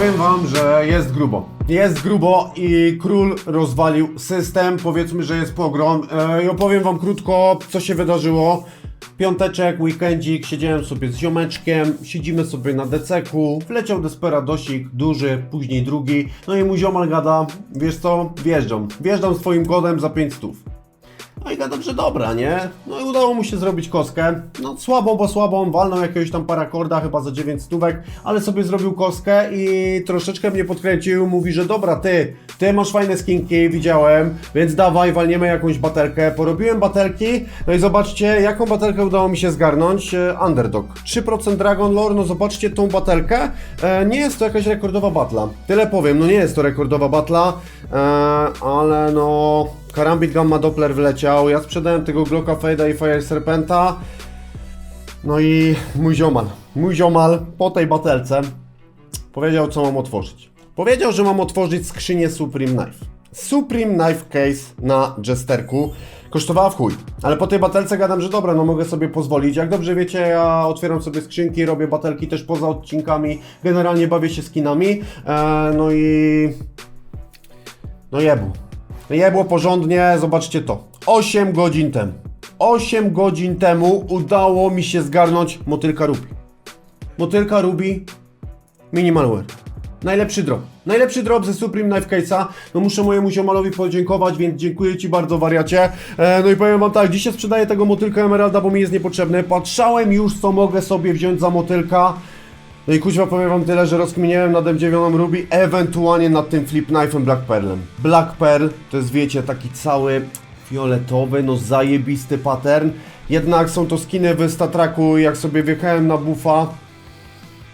Powiem wam, że jest grubo. Jest grubo i król rozwalił system. Powiedzmy, że jest pogrom. E, I opowiem wam krótko, co się wydarzyło. Piąteczek, weekendzik, siedziałem sobie z ziomeczkiem, siedzimy sobie na deceku, wleciał desperadosik, duży, później drugi, no i mój ziomal gada, wiesz co, wjeżdżam, wjeżdżam swoim kodem za 5 stów. No i gadam, że dobra, nie? No i udało mu się zrobić kostkę. No słabą, bo słabą, walnął jakiegoś tam parakorda, chyba za 9 stówek, ale sobie zrobił kostkę i troszeczkę mnie podkręcił. Mówi, że dobra, ty, ty masz fajne skinki, widziałem, więc dawaj, walniemy jakąś batelkę. Porobiłem batelki, no i zobaczcie, jaką batelkę udało mi się zgarnąć. E, Underdog. 3% Dragon Lore, no zobaczcie tą batelkę. E, nie jest to jakaś rekordowa batla. Tyle powiem, no nie jest to rekordowa batla, e, ale no... Karambit Gamma Doppler wleciał, ja sprzedałem tego Glocka Fade'a i Fire Serpenta. No i mój ziomal, mój ziomal po tej batelce powiedział, co mam otworzyć. Powiedział, że mam otworzyć skrzynię Supreme Knife. Supreme Knife Case na Jesterku. Kosztowała w chuj, ale po tej batelce gadam, że dobra, no mogę sobie pozwolić. Jak dobrze wiecie, ja otwieram sobie skrzynki, robię batelki też poza odcinkami, generalnie bawię się skinami. Eee, no i no jebło. Jebło porządnie, zobaczcie to. 8 godzin temu. 8 godzin temu udało mi się zgarnąć motylka Ruby. Motylka Ruby Minimalware. Najlepszy drop. Najlepszy drop ze Supreme Knife Case'a. No muszę mojemu ziomalowi podziękować, więc dziękuję Ci bardzo wariacie. E, no i powiem Wam tak, dzisiaj sprzedaję tego motylka Emeralda, bo mi jest niepotrzebny. Patrzałem już, co mogę sobie wziąć za motylka. No i kuźwa powiem wam tyle, że rozkminiałem nad M9 Ruby, ewentualnie nad tym Flip Knife'em Black Pearlem. Black Pearl to jest wiecie taki cały fioletowy, no zajebisty pattern. Jednak są to skiny w Statraku jak sobie wjechałem na buffa,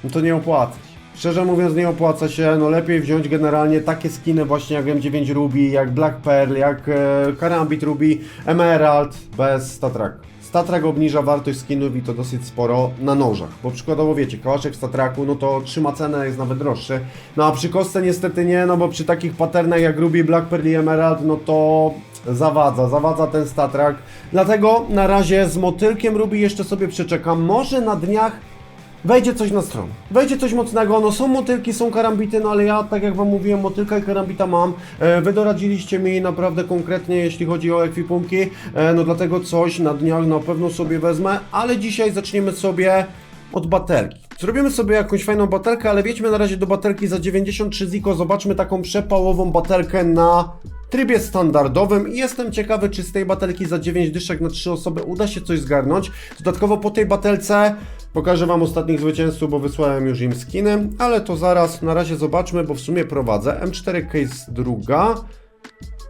no to nie opłaca się. Szczerze mówiąc nie opłaca się, no lepiej wziąć generalnie takie skiny właśnie jak M9 Ruby, jak Black Pearl, jak e, Karambit Ruby, Emerald bez Statraku. Statrak obniża wartość skinów i to dosyć sporo na nożach, bo przykładowo wiecie, kałaszek w Statraku, no to trzyma cenę, jest nawet droższy, no a przy kostce niestety nie, no bo przy takich patternach jak Ruby, Black Pearl i Emerald, no to zawadza, zawadza ten Statrak, dlatego na razie z motylkiem Ruby jeszcze sobie przeczekam, może na dniach Wejdzie coś na stronę. Wejdzie coś mocnego. No są motylki, są karambity, no ale ja, tak jak wam mówiłem, motylka i karambita mam. E, wy doradziliście mi naprawdę konkretnie, jeśli chodzi o ekwipunki. E, no dlatego coś na dniach na pewno sobie wezmę, ale dzisiaj zaczniemy sobie od batelki. Zrobimy sobie jakąś fajną batelkę, ale wiedźmy na razie do batelki za 93 ziko. Zobaczmy taką przepałową batelkę na trybie standardowym i jestem ciekawy, czy z tej batelki za 9 dyszek na 3 osoby uda się coś zgarnąć. Dodatkowo po tej batelce pokażę Wam ostatnich zwycięzców, bo wysłałem już im skiny, ale to zaraz, na razie zobaczmy, bo w sumie prowadzę. M4 case druga.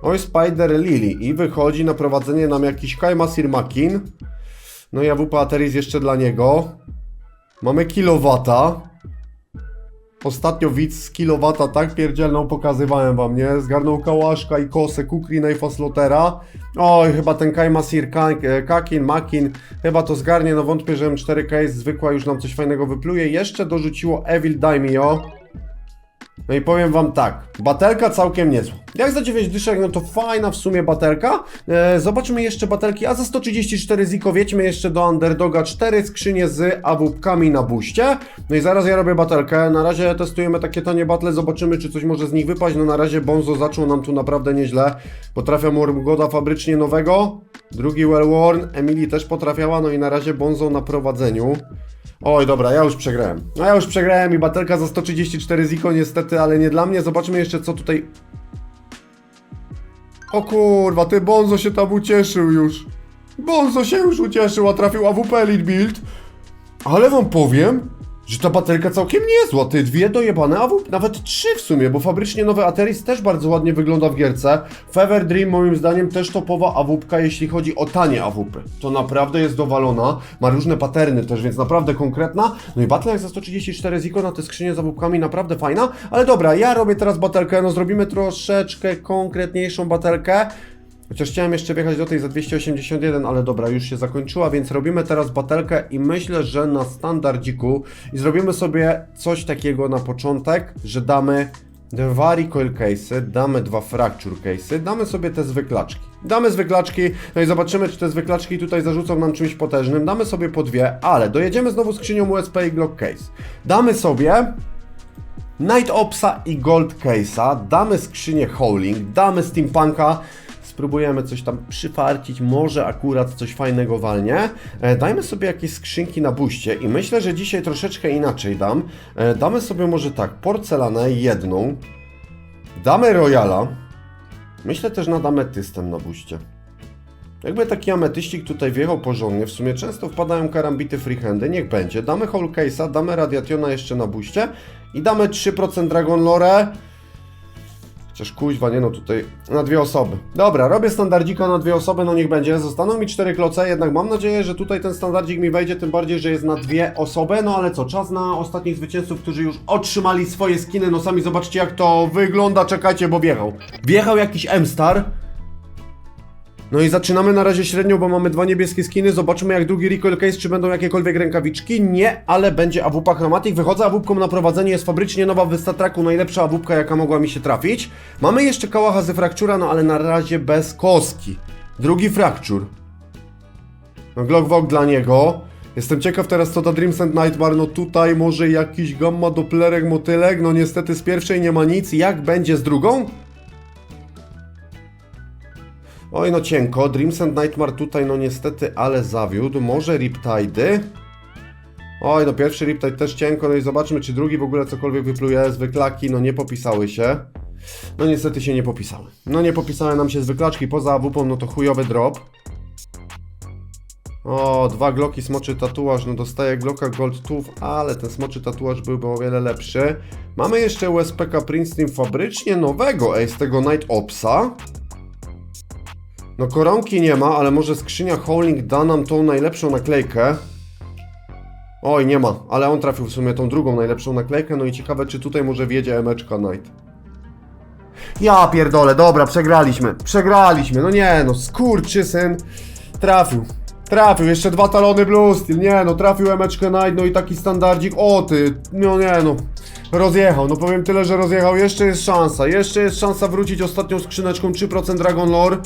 Oj, Spider Lily i wychodzi na prowadzenie nam jakiś Kaimasir Makin. No i AWP Ateris jeszcze dla niego. Mamy kilowata. Ostatnio widz z kilowata tak pierdzielną pokazywałem wam, nie? Zgarnął kałaszka i kosę, kukrina i faslotera. Oj, chyba ten Kaimasir Ka- Kakin, Makin, chyba to zgarnie, no wątpię, że M4K jest zwykła, już nam coś fajnego wypluje. Jeszcze dorzuciło Evil Daimyo. No i powiem wam tak, batelka całkiem niezła. Jak za 9 dyszek, no to fajna w sumie batelka. E, zobaczmy jeszcze batelki, a za 134 ziko wiedźmy jeszcze do Underdoga 4 skrzynie z awupkami na buście. No i zaraz ja robię batelkę, na razie testujemy takie tanie batle, zobaczymy czy coś może z nich wypaść. No na razie Bonzo zaczął nam tu naprawdę nieźle. Potrafia Morgoda fabrycznie nowego, drugi Well Worn, Emily też potrafiała, no i na razie Bonzo na prowadzeniu. Oj, dobra, ja już przegrałem. No ja już przegrałem i batelka za 134 ziko niestety, ale nie dla mnie. Zobaczmy jeszcze co tutaj... O kurwa, ty Bonzo się tam ucieszył już. Bonzo się już ucieszył, a trafił AWP Elite Build. Ale wam powiem, że ta batelka całkiem niezła. Ty dwie dojebane AWP, nawet trzy w sumie, bo fabrycznie nowy Ateris też bardzo ładnie wygląda w gierce. Fever Dream moim zdaniem też topowa AWP, jeśli chodzi o tanie AWP. To naprawdę jest dowalona, ma różne paterny też, więc naprawdę konkretna. No i battle za 134 ziko na te skrzynie z AWPkami naprawdę fajna. Ale dobra, ja robię teraz batelkę, no zrobimy troszeczkę konkretniejszą batelkę. Chociaż chciałem jeszcze wjechać do tej za 281, ale dobra, już się zakończyła, więc robimy teraz batelkę i myślę, że na standardziku i zrobimy sobie coś takiego na początek, że damy dwa recoil case'y, damy dwa fracture case'y, damy sobie te zwyklaczki. Damy zwyklaczki, no i zobaczymy, czy te zwyklaczki tutaj zarzucą nam czymś potężnym. Damy sobie po dwie, ale dojedziemy znowu skrzynią USP i Glock case. Damy sobie Night Opsa i Gold Case'a, damy skrzynię Howling, damy Steampunka, spróbujemy coś tam przyfarcić, może akurat coś fajnego walnie. E, dajmy sobie jakieś skrzynki na buście i myślę, że dzisiaj troszeczkę inaczej dam. E, damy sobie może tak, porcelanę jedną, damy Royala, myślę też nad ametystem na buście. Jakby taki ametyścik tutaj wjechał porządnie, w sumie często wpadają karambity freehandy, niech będzie. Damy Whole Case'a, damy Radiationa jeszcze na buście i damy 3% Dragon Lore. Chociaż kuźwa, nie no tutaj na dwie osoby. Dobra, robię standardzika na dwie osoby, no niech będzie. Zostaną mi cztery kloce, jednak mam nadzieję, że tutaj ten standardzik mi wejdzie, tym bardziej, że jest na dwie osoby. No ale co, czas na ostatnich zwycięzców, którzy już otrzymali swoje skiny. No sami zobaczcie jak to wygląda, czekajcie, bo wjechał. Wjechał jakiś M-Star. No i zaczynamy na razie średnio, bo mamy dwa niebieskie skiny. Zobaczymy jak drugi recoil case, czy będą jakiekolwiek rękawiczki. Nie, ale będzie AWP Chromatic. Wychodzę AWP na prowadzenie, jest fabrycznie nowa w Wystatraku, najlepsza AWP jaka mogła mi się trafić. Mamy jeszcze kałacha ze frakczura, no ale na razie bez koski. Drugi frakczur. No Glock dla niego. Jestem ciekaw teraz co ta Dreams and Nightmare, no tutaj może jakiś gamma doplerek, motylek, no niestety z pierwszej nie ma nic. Jak będzie z drugą? Oj, no cienko. Dreams and Nightmare tutaj, no niestety, ale zawiódł. Może Riptide. Oj, no pierwszy Riptide też cienko, no i zobaczmy, czy drugi w ogóle cokolwiek wypluje. Zwyklaki, no nie popisały się. No niestety się nie popisały. No nie popisały nam się zwyklaczki, poza AWP, no to chujowy drop. O, dwa Glocki, smoczy tatuaż, no dostaje Glocka Gold Tooth, ale ten smoczy tatuaż byłby o wiele lepszy. Mamy jeszcze USPK Princeton fabrycznie nowego, ej, z tego Night Opsa. No koronki nie ma, ale może skrzynia Howling da nam tą najlepszą naklejkę. Oj, nie ma, ale on trafił w sumie tą drugą najlepszą naklejkę, no i ciekawe czy tutaj może wjedzie emeczka Knight. Ja pierdolę, dobra, przegraliśmy, przegraliśmy, no nie no, skurczysyn trafił. Trafił, jeszcze dwa talony Blue Steel, nie no, trafił emeczkę Knight, no i taki standardzik, o ty, no nie no. Rozjechał, no powiem tyle, że rozjechał, jeszcze jest szansa, jeszcze jest szansa wrócić ostatnią skrzyneczką 3% Dragon Lore.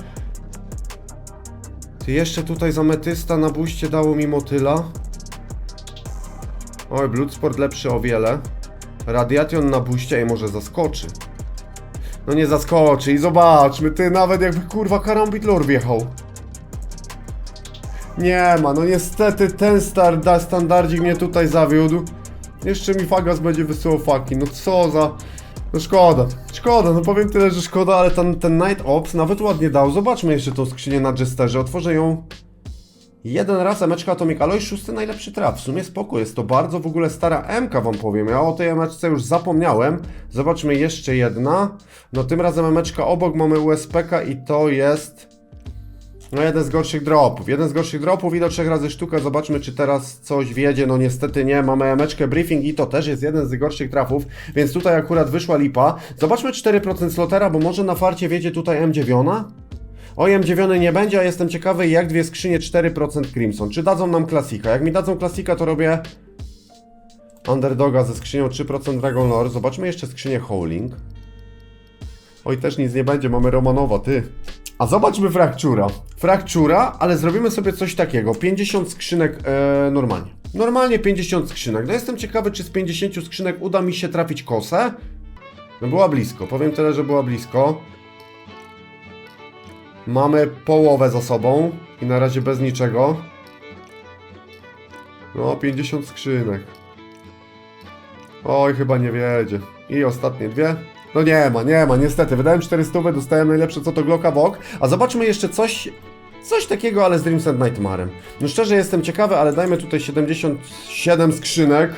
Jeszcze tutaj za metysta na buście dało mi motyla. Oj, Bloodsport lepszy o wiele. Radiation na buście i może zaskoczy. No nie zaskoczy i zobaczmy, ty nawet jakby kurwa karambit lore wjechał. Nie ma, no niestety ten standardzik mnie tutaj zawiódł. Jeszcze mi Fagas będzie wysyłał faki, no co za... No szkoda, szkoda, no powiem tyle, że szkoda, ale ten, ten Night Ops nawet ładnie dał. Zobaczmy jeszcze tą skrzynię na Jesterze, otworzę ją jeden raz, emeczka Atomic Alloy, szósty najlepszy traf. W sumie spoko, jest to bardzo w ogóle stara MK wam powiem. Ja o tej emeczce już zapomniałem. Zobaczmy jeszcze jedna. No tym razem emeczka obok mamy USPK i to jest... No jeden z gorszych dropów, jeden z gorszych dropów i do trzech razy sztuka, zobaczmy czy teraz coś wiedzie, no niestety nie, mamy emeczkę briefing i to też jest jeden z gorszych trafów, więc tutaj akurat wyszła lipa. Zobaczmy 4% slotera, bo może na farcie wiedzie tutaj M9? Oj, M9 nie będzie, a jestem ciekawy jak dwie skrzynie 4% Crimson, czy dadzą nam klasika, jak mi dadzą klasika to robię Underdoga ze skrzynią 3% Dragon Lore, zobaczmy jeszcze skrzynię Howling. Oj, też nic nie będzie, mamy Romanowa, ty. A zobaczmy frakczura. Frakczura, ale zrobimy sobie coś takiego. 50 skrzynek e, normalnie. Normalnie 50 skrzynek. No jestem ciekawy, czy z 50 skrzynek uda mi się trafić kosę. No była blisko, powiem tyle, że była blisko. Mamy połowę za sobą i na razie bez niczego. No, 50 skrzynek. Oj, chyba nie wiedzie. I ostatnie dwie. No nie ma, nie ma, niestety. Wydałem 400, dostałem najlepsze co to Glocka Wok. A zobaczmy jeszcze coś, coś takiego, ale z Dreams and Nightmare'em. No szczerze jestem ciekawy, ale dajmy tutaj 77 skrzynek.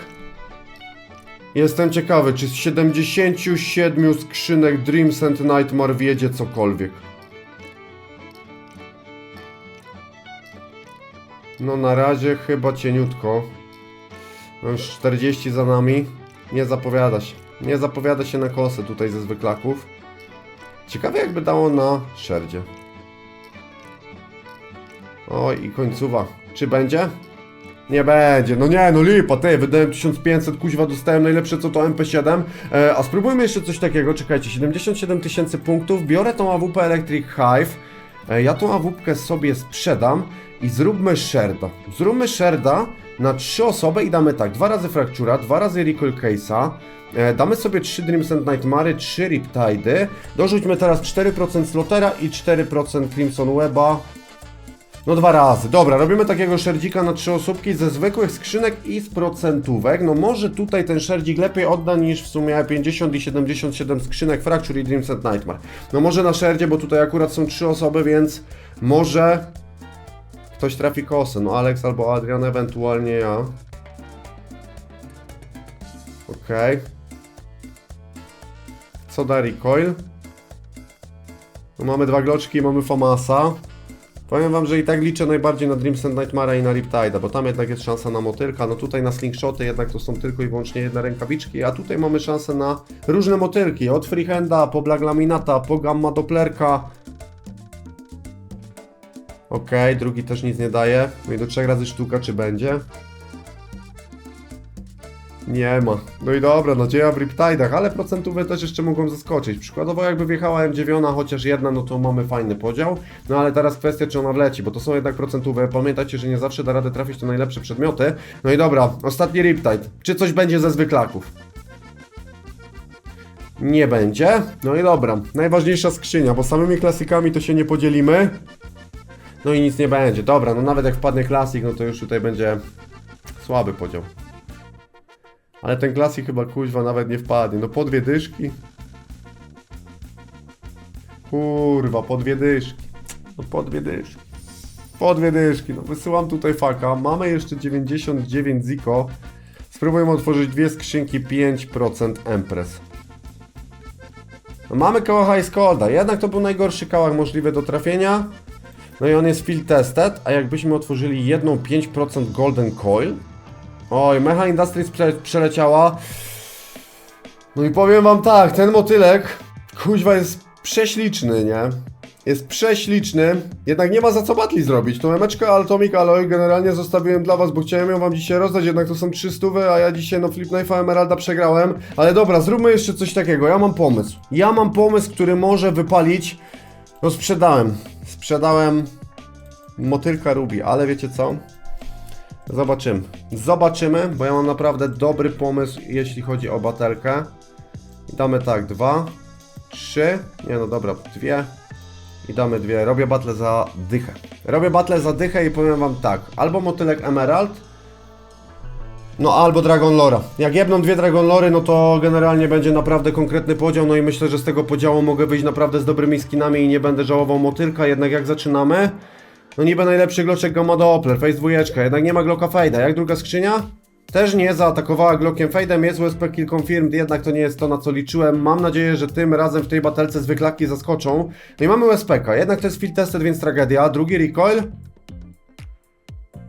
Jestem ciekawy, czy z 77 skrzynek Dreams and Nightmare wiedzie cokolwiek. No na razie chyba cieniutko. Już 40 za nami. Nie zapowiada się. Nie zapowiada się na kosę tutaj ze zwyklaków. Ciekawe jakby dało na szerdzie. Oj i końcowa. Czy będzie? Nie będzie, no nie, no lipa, ty, wydałem 1500, kuźwa, dostałem najlepsze co to MP7, e, a spróbujmy jeszcze coś takiego, czekajcie, 77 tysięcy punktów, biorę tą AWP Electric Hive, e, ja tą AWP sobie sprzedam i zróbmy sherda, zróbmy sherda, na trzy osoby i damy tak, dwa razy Fractura, dwa razy Recoil Case'a, e, damy sobie 3 Dreams and Nightmary, 3 Riptidy, dorzućmy teraz 4% Slotera i 4% Crimson Weba, no dwa razy. Dobra, robimy takiego szerdzika na trzy osóbki ze zwykłych skrzynek i z procentówek. No może tutaj ten szerdzik lepiej odda niż w sumie 50 i 77 skrzynek Fracture i Dreams and Nightmare. No może na szerdzie, bo tutaj akurat są trzy osoby, więc może ktoś trafi kosę. No Alex albo Adrian, ewentualnie ja. Okej. Co da recoil? No mamy dwa gloczki mamy Famasa. Powiem wam, że i tak liczę najbardziej na Dreams and Nightmare i na Riptide'a, bo tam jednak jest szansa na motylka, no tutaj na slingshoty jednak to są tylko i wyłącznie jedne rękawiczki, a tutaj mamy szansę na różne motylki, od freehanda, po black laminata, po gamma dopplerka. Okej, drugi też nic nie daje, no i do trzech razy sztuka czy będzie? Nie ma. No i dobra, nadzieja w Riptide'ach, ale procentówe też jeszcze mogą zaskoczyć. Przykładowo jakby wjechała M9, chociaż jedna, no to mamy fajny podział. No ale teraz kwestia, czy ona wleci, bo to są jednak procentówe. Pamiętajcie, że nie zawsze da radę trafić to najlepsze przedmioty. No i dobra, ostatni Riptide. Czy coś będzie ze zwyklaków? Nie będzie. No i dobra, najważniejsza skrzynia, bo samymi klasykami to się nie podzielimy. No i nic nie będzie. Dobra, no nawet jak wpadnie klasik, no to już tutaj będzie słaby podział. Ale ten klasik chyba kuźwa nawet nie wpadnie. No po dwie dyszki. Kurwa, po dwie dyszki. No po dwie dyszki. Po dwie dyszki. No wysyłam tutaj faka. Mamy jeszcze 99 ziko. Spróbujemy otworzyć dwie skrzynki 5% Empress. No mamy kałacha i Skolda. Jednak to był najgorszy kałach możliwy do trafienia. No i on jest field tested, a jakbyśmy otworzyli jedną 5% Golden Coil, Oj, Mecha Industries prze przeleciała. No i powiem wam tak, ten motylek, kuźwa jest prześliczny, nie? Jest prześliczny, jednak nie ma za co batli zrobić. Tą emeczkę Atomic Alloy generalnie zostawiłem dla was, bo chciałem ją wam dzisiaj rozdać, jednak to są 300, a ja dzisiaj no Flip Knife'a Emeralda przegrałem. Ale dobra, zróbmy jeszcze coś takiego, ja mam pomysł. Ja mam pomysł, który może wypalić. No sprzedałem, sprzedałem motylka Ruby, ale wiecie co? Zobaczymy. Zobaczymy, bo ja mam naprawdę dobry pomysł, jeśli chodzi o batelkę. I damy tak, dwa, trzy, nie no dobra, dwie. I damy dwie. Robię battle za dychę. Robię battle za dychę i powiem wam tak. Albo motylek Emerald, no albo Dragon Lora. Jak jedną dwie Dragon Lory, no to generalnie będzie naprawdę konkretny podział, no i myślę, że z tego podziału mogę wyjść naprawdę z dobrymi skinami i nie będę żałował motylka, jednak jak zaczynamy, no niby najlepszy gloczek Gamma Doppler, Face 2, jednak nie ma Glocka Fade'a. Jak druga skrzynia? Też nie zaatakowała Glockiem Fade'em, jest USP Kill Confirmed, jednak to nie jest to na co liczyłem. Mam nadzieję, że tym razem w tej batelce zwyklaki zaskoczą. No i mamy USPK, jednak to jest field tested, więc tragedia. Drugi recoil.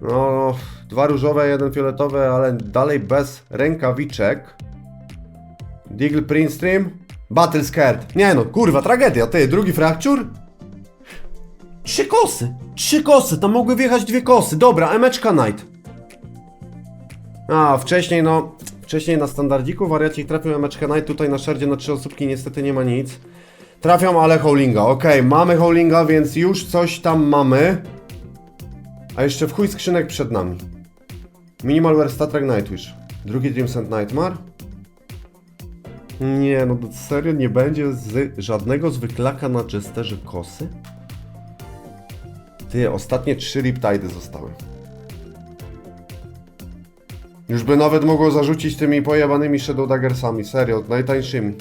No, dwa różowe, jeden fioletowy, ale dalej bez rękawiczek. Deagle Prince Stream. Battle Scared. Nie no, kurwa, tragedia, ty, drugi fracture? Trzy kosy! Trzy kosy, tam mogły wjechać dwie kosy. Dobra, Emeczka Knight. A, wcześniej no... Wcześniej na standardziku wariacik trafił Emeczkę Knight, tutaj na szerdzie na trzy osóbki niestety nie ma nic. Trafiam, ale Howlinga. Okej, mamy Howlinga, więc już coś tam mamy. A jeszcze w chuj skrzynek przed nami. Minimalware Star Trek Nightwish. Drugi Dreams and Nightmare. Nie, no serio nie będzie z żadnego zwyklaka na Jesterze kosy? Ty, ostatnie trzy Riptidy zostały. Już by nawet mogło zarzucić tymi pojebanymi Shadow Daggersami, serio, najtańszymi.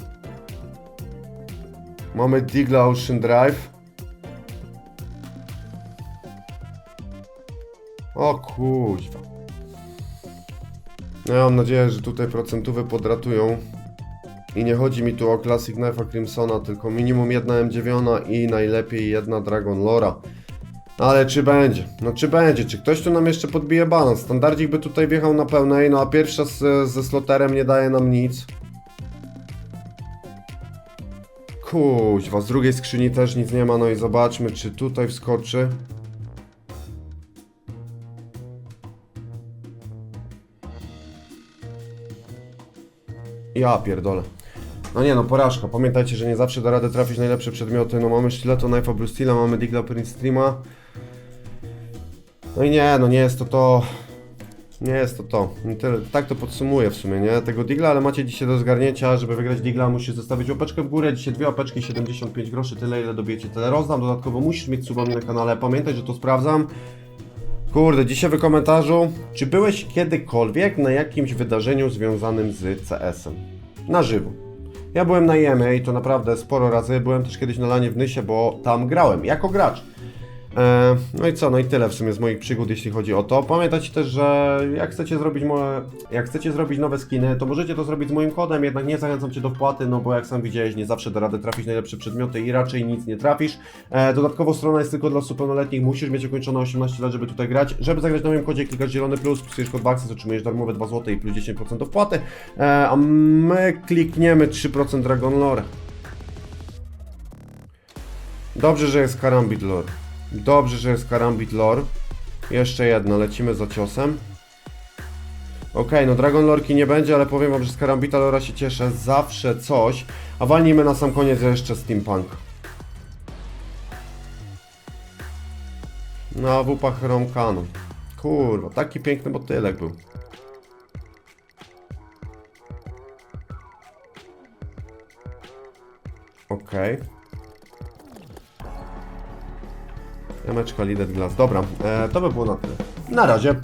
Mamy Digla Ocean Drive. O kuźwa. No ja mam nadzieję, że tutaj procentówy podratują. I nie chodzi mi tu o Classic Knife'a Crimsona, tylko minimum jedna M9 i najlepiej jedna Dragon Lora. Ale czy będzie? No czy będzie? Czy ktoś tu nam jeszcze podbije balans? Standardzik by tutaj wjechał na pełnej, no a pierwsza z, ze sloterem nie daje nam nic. Kuźwa, z drugiej skrzyni też nic nie ma, no i zobaczmy, czy tutaj wskoczy. Ja pierdolę. No nie no, porażka. Pamiętajcie, że nie zawsze da radę trafić najlepsze przedmioty. No mamy Stiletto Knife'a Blue Steela, mamy Digla Prince Streama. No i nie, no nie jest to to. Nie jest to to. Tak to podsumuję w sumie, nie? Tego digla, ale macie dzisiaj do zgarnięcia, żeby wygrać digla musisz zostawić łapeczkę w górę, dzisiaj dwie łapeczki, 75 groszy, tyle ile dobijecie, tyle rozdam, dodatkowo musisz mieć subami na kanale, pamiętaj, że to sprawdzam. Kurde, dzisiaj w komentarzu, czy byłeś kiedykolwiek na jakimś wydarzeniu związanym z CS-em? Na żywo. Ja byłem na EMA to naprawdę sporo razy, byłem też kiedyś na lanie w Nysie, bo tam grałem, jako gracz. E, No i co, no i tyle w sumie z moich przygód, jeśli chodzi o to. Pamiętajcie też, że jak chcecie zrobić moje, jak chcecie zrobić nowe skiny, to możecie to zrobić z moim kodem, jednak nie zachęcam Cię do wpłaty, no bo jak sam widziałeś, nie zawsze da radę trafić najlepsze przedmioty i raczej nic nie trafisz. E, Dodatkowo strona jest tylko dla pełnoletnich, musisz mieć ukończone 18 lat, żeby tutaj grać. Żeby zagrać na moim kodzie, klikasz zielony plus, wpisujesz kod Baxis, otrzymujesz darmowe 2 zł i plus 10% do wpłaty, e, a my klikniemy 3% Dragon Lore. Dobrze, że jest Karambit Lore. Dobrze, że jest Karambit Lore. Jeszcze jedno, lecimy za ciosem. Okej, no Dragon Lorki nie będzie, ale powiem wam, że z Karambita Lora się cieszę. Zawsze coś. A walnijmy na sam koniec jeszcze Steampunk. No, wupa Chrome Canon. Kurwa, taki piękny motylek był. Okej. Jameczka Lidet Glass. Dobra, e, to by było na tyle. Na razie.